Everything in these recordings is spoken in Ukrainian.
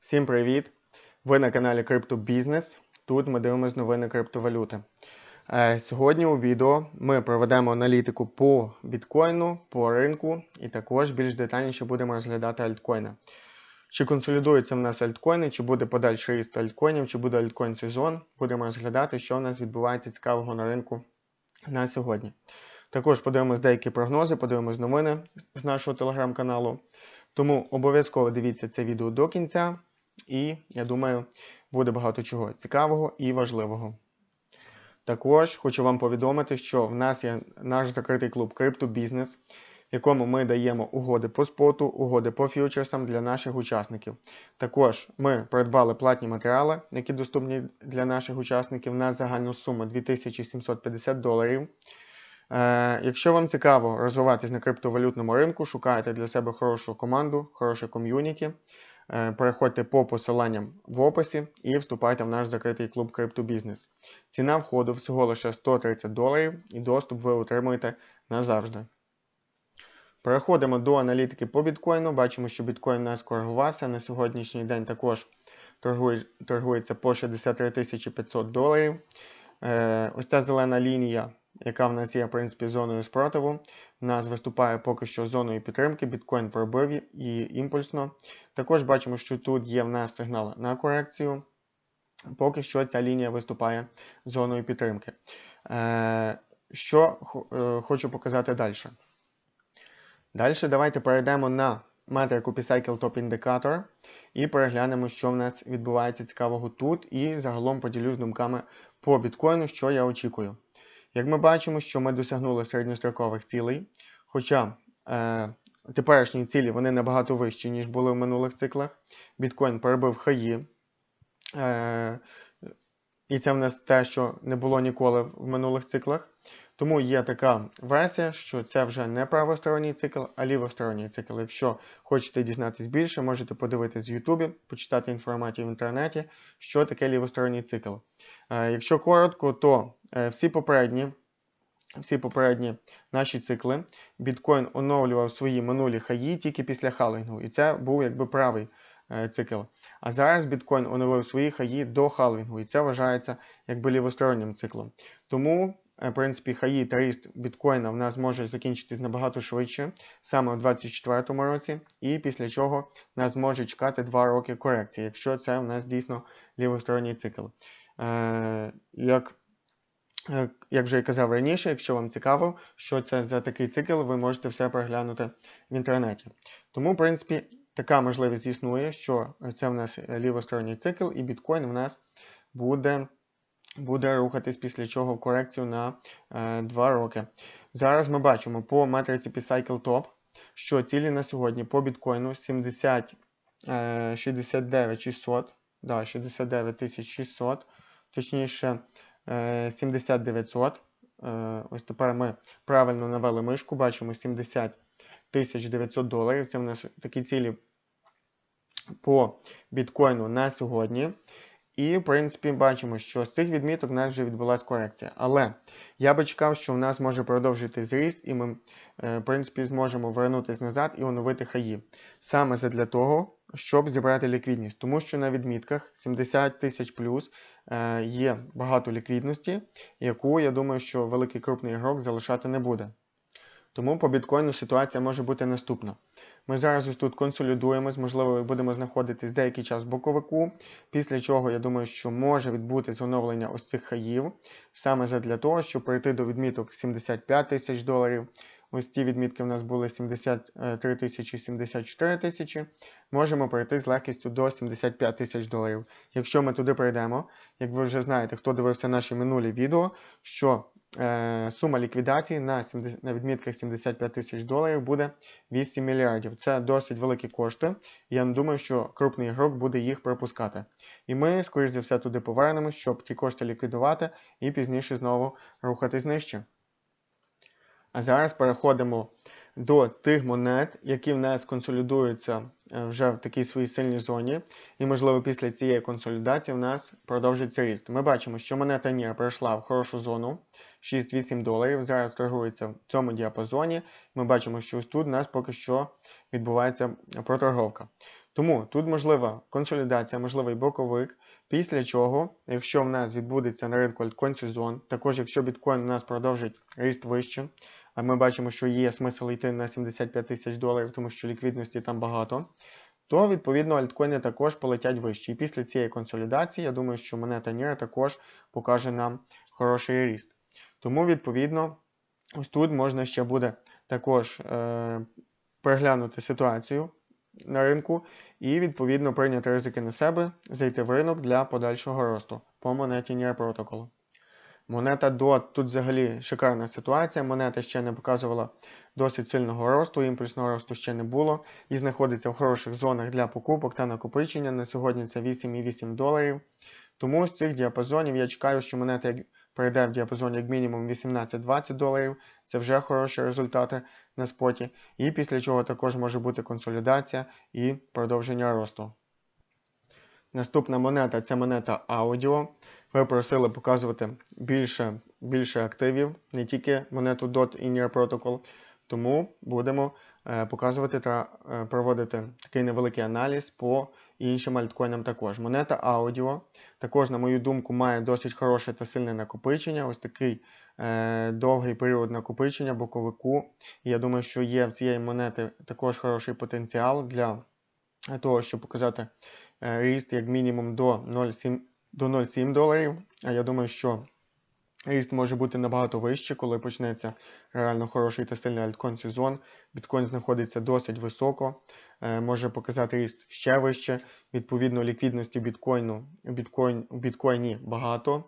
Всім привіт! Ви на каналі Криптобізнес. Тут ми дивимося новини криптовалюти. Е, Сьогодні у відео ми проведемо аналітику по біткоїну, по ринку і також більш детальніше будемо розглядати альткоїни. Чи консолідуються в нас альткоїни, чи буде подальший ріст альткоїнів, чи буде альткоін сезон. Будемо розглядати, що в нас відбувається цікавого на ринку на сьогодні. Також подивимось деякі прогнози, подивимось новини з нашого телеграм-каналу. Тому обов'язково дивіться це відео до кінця, і я думаю, буде багато чого цікавого і важливого. Також хочу вам повідомити, що в нас є наш закритий клуб Криптобізнес, в якому ми даємо угоди по споту, угоди по фьючерсам для наших учасників. Також ми придбали платні матеріали, які доступні для наших учасників на загальну суму 2750 доларів. Е, якщо вам цікаво розвиватись на криптовалютному ринку, шукайте для себе хорошу команду, хороше ком'юніті. Е, переходьте по посиланням в описі і вступайте в наш закритий клуб Криптобізнес. Ціна входу всього лише 130 доларів і доступ ви отримуєте назавжди. Переходимо до аналітики по біткоїну. Бачимо, що біткоін у нас коригувався. На сьогоднішній день також торгується по 63 500 доларів. Е, ось ця зелена лінія яка в нас є, в принципі, зоною спротиву. У нас виступає поки що зоною підтримки, біткоін пробив її імпульсно. Також бачимо, що тут є в нас сигнал на корекцію. Поки що ця лінія виступає зоною підтримки. Е, що е, хочу показати далі. Далі давайте перейдемо на метрику P-Cycle Top Indicator і переглянемо, що в нас відбувається цікавого тут, і загалом поділюсь думками по біткоїну, що я очікую. Як ми бачимо, що ми досягнули середньострокових цілей, хоча е, теперішні цілі вони набагато вищі, ніж були в минулих циклах. Біткоін перебив хаї. Е, і це в нас те, що не було ніколи в минулих циклах. Тому є така версія, що це вже не правосторонній цикл, а лівосторонній цикл. Якщо хочете дізнатись більше, можете подивитись в Ютубі, почитати інформацію в інтернеті, що таке лівосторонній цикл. Е, якщо коротко, то е, всі попередні всі попередні наші цикли біткоін оновлював свої минулі хаї тільки після халвінгу. І це був якби правий е, цикл. А зараз біткоін оновив свої хаї до халвінгу, і це вважається якби лівостороннім циклом. Тому в принципі, хаї та ріст біткоїна в нас може закінчитись набагато швидше, саме у 2024 році, і після чого нас може чекати 2 роки корекції, якщо це в нас дійсно лівосторонній цикл. Е, як е, як вже і казав раніше, якщо вам цікаво, що це за такий цикл, ви можете все переглянути в інтернеті. Тому, в принципі, така можливість існує, що це в нас лівосторонній цикл, і біткоін в нас буде буде рухатись після чого корекцію на е, 2 роки. Зараз ми бачимо по матриці P-Cycle Top, що цілі на сьогодні по біткоїну 70, е, 69 600, да, 69 600, точніше е, 7900. Е, ось тепер ми правильно навели мишку, бачимо 70 900 доларів. Це в нас такі цілі по біткоїну на сьогодні. І, в принципі, бачимо, що з цих відміток у нас вже відбулася корекція. Але я би чекав, що в нас може продовжити зріст, і ми, е, в принципі, зможемо вернутися назад і оновити хаї. Саме для того, щоб зібрати ліквідність. Тому що на відмітках 70 тисяч плюс е, є багато ліквідності, яку, я думаю, що великий крупний ігрок залишати не буде. Тому по біткоїну ситуація може бути наступна. Ми зараз ось тут консолідуємось, можливо, будемо знаходитись деякий час в боковику, після чого я думаю, що може відбутись оновлення ось цих хаїв, саме для того, щоб прийти до відміток 75 тисяч доларів. Ось ті відмітки в нас були 73 тисячі 74 тисячі. Можемо прийти з легкістю до 75 тисяч доларів. Якщо ми туди прийдемо, як ви вже знаєте, хто дивився наші минулі відео, що Е, сума ліквідації на 70, на відмітках 75 тисяч доларів буде 8 мільярдів. Це досить великі кошти. Я не думаю, що крупний ігрок буде їх пропускати. І ми, скоріш за все, туди повернемось, щоб ті кошти ліквідувати і пізніше знову рухатись нижче. А зараз переходимо до тих монет, які в нас консолідуються е, вже в такій своїй сильній зоні. І, можливо, після цієї консолідації в нас продовжиться ріст. Ми бачимо, що монета NIR пройшла в хорошу зону 6-8 доларів. Зараз торгується в цьому діапазоні. Ми бачимо, що ось тут у нас поки що відбувається проторговка. Тому тут можлива консолідація, можливий боковик, після чого, якщо в нас відбудеться на ринку альткоін також якщо біткоін у нас продовжить ріст вище, ми бачимо, що є смисл йти на 75 тисяч доларів, тому що ліквідності там багато, то відповідно альткоїни також полетять вище. І після цієї консолідації, я думаю, що монета NIR також покаже нам хороший ріст. Тому, відповідно, ось тут можна ще буде також е, переглянути ситуацію на ринку і, відповідно, прийняти ризики на себе, зайти в ринок для подальшого росту по монеті NIR Protocol. Монета DOT тут взагалі шикарна ситуація. Монета ще не показувала досить сильного росту, імпульсного росту ще не було і знаходиться в хороших зонах для покупок та накопичення. На сьогодні це 8,8 доларів. Тому з цих діапазонів я чекаю, що монета перейде в діапазон як мінімум 18-20 доларів. Це вже хороші результати на споті. І після чого також може бути консолідація і продовження росту. Наступна монета це монета Audio. Ви просили показувати більше більше активів, не тільки монету DOT і NIR Protocol. Тому будемо е, показувати та е, проводити такий невеликий аналіз по іншим альткоїнам також. Монета Audio також, на мою думку, має досить хороше та сильне накопичення. Ось такий е, довгий період накопичення боковику. Я думаю, що є в цієї монети також хороший потенціал для того, щоб показати е, ріст як мінімум до 0,7 до 0,7 доларів. А я думаю, що ріст може бути набагато вище, коли почнеться реально хороший та сильний альткоін сезон. Біткоін знаходиться досить високо, е, може показати ріст ще вище. Відповідно, ліквідності біткоїну біткоін, у біткоїні багато.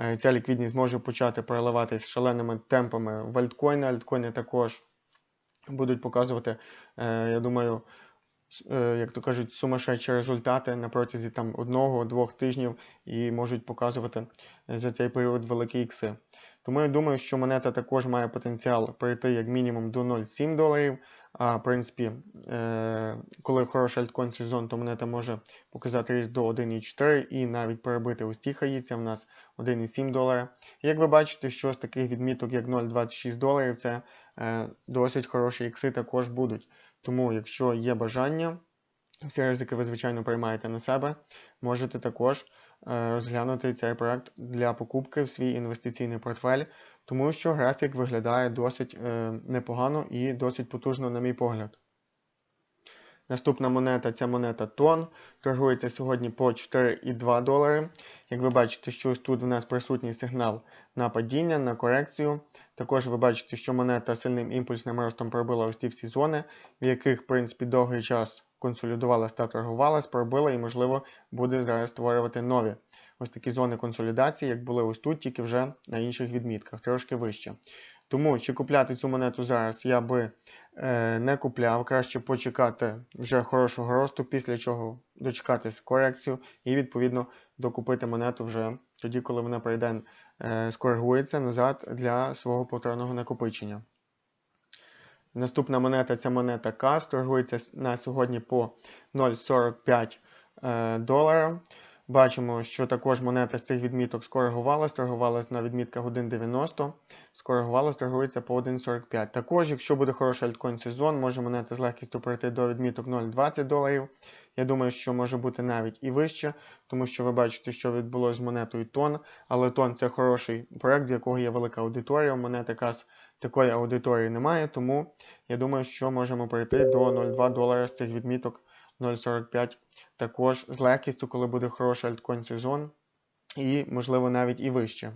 Е, ця ліквідність може почати переливатись шаленими темпами в альткоїни. Альткоїни також будуть показувати, е, я думаю, як то кажуть, сумасшедші результати на протязі там одного-двох тижнів і можуть показувати за цей період великі ікси. Тому я думаю, що монета також має потенціал прийти як мінімум до 0,7 доларів. А в принципі, е, коли хороший альткоін сезон, то монета може показати ріст до 1,4 і навіть перебити ось ті хаїться в нас 1,7 долара. Як ви бачите, що з таких відміток, як 0,26 доларів, це е, досить хороші ікси також будуть. Тому, якщо є бажання, всі ризики ви, звичайно, приймаєте на себе, можете також е, розглянути цей проект для покупки в свій інвестиційний портфель, тому що графік виглядає досить е, непогано і досить потужно, на мій погляд. Наступна монета це монета тон. Торгується сьогодні по 4,2 долари. Як ви бачите, що ось тут в нас присутній сигнал на падіння, на корекцію. Також ви бачите, що монета сильним імпульсним ростом пробила ось ці всі зони, в яких, в принципі, довгий час консолідувалась та торгувалась, пробила і, можливо, буде зараз створювати нові ось такі зони консолідації, як були ось тут, тільки вже на інших відмітках, трошки вище. Тому чи купляти цю монету зараз я би е, не купляв, краще почекати вже хорошого росту, після чого дочекатись корекцію і, відповідно, докупити монету вже тоді, коли вона прийде, е, скоригується назад для свого повторного накопичення. Наступна монета це монета CAS, торгується на сьогодні по 0,45 е, долара. Бачимо, що також монета з цих відміток скоригувалась, торгувалась на відмітках 1,90, скоригувалась, торгується по 1,45. Також, якщо буде хороший альткоін сезон, може монета з легкістю пройти до відміток 0,20 доларів. Я думаю, що може бути навіть і вище, тому що ви бачите, що відбулося з монетою тон. Але тон це хороший проект, з якого є велика аудиторія. У монети якраз такої аудиторії немає, тому я думаю, що можемо пройти до 0,2 долара з цих відміток 0,45 також з легкістю, коли буде хороший альткоін сезон, і, можливо, навіть і вище.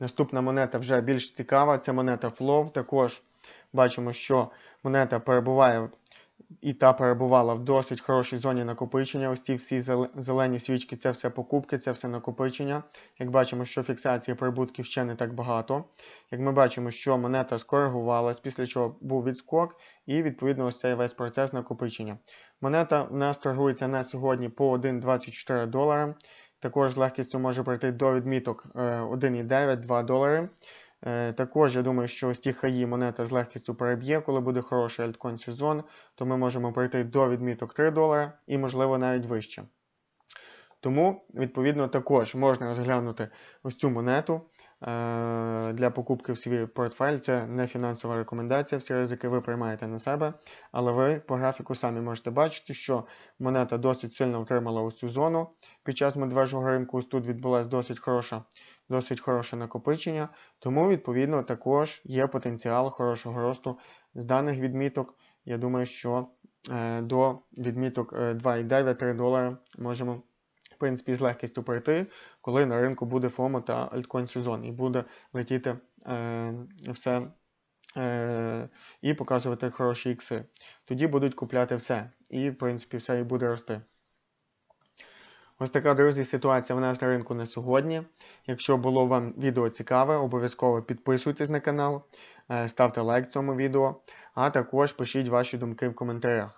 Наступна монета вже більш цікава, це монета Flow. Також бачимо, що монета перебуває і та перебувала в досить хорошій зоні накопичення. Ось ці всі зелені свічки це все покупки, це все накопичення. Як бачимо, що фіксації прибутків ще не так багато. Як ми бачимо, що монета скоригувалась, після чого був відскок, і відповідно ось цей весь процес накопичення. Монета в нас торгується на сьогодні по 1,24 долара. Також з легкістю може пройти до відміток 1,9-2 е, долари. Е, також я думаю, що ось ті хаї монета з легкістю переб'є, коли буде хороший альткоін сезон, то ми можемо прийти до відміток 3 долара і, можливо, навіть вище. Тому, відповідно, також можна розглянути ось цю монету. Для покупки в свій портфель. Це не фінансова рекомендація, всі ризики ви приймаєте на себе, але ви по графіку самі можете бачити, що монета досить сильно втримала ось цю зону під час медвежого ринку. Ось тут відбулася досить хороша, досить хороше накопичення, тому, відповідно, також є потенціал хорошого росту з даних відміток. Я думаю, що е, до відміток е, 2,9-3 долари можемо в принципі, з легкістю пройти, коли на ринку буде ФОМО та альткоін сезон, і буде летіти е, все е, і показувати хороші ікси. Тоді будуть купляти все. І, в принципі, все і буде рости. Ось така, друзі, ситуація в нас на ринку на сьогодні. Якщо було вам відео цікаве, обов'язково підписуйтесь на канал, е, ставте лайк цьому відео, а також пишіть ваші думки в коментарях.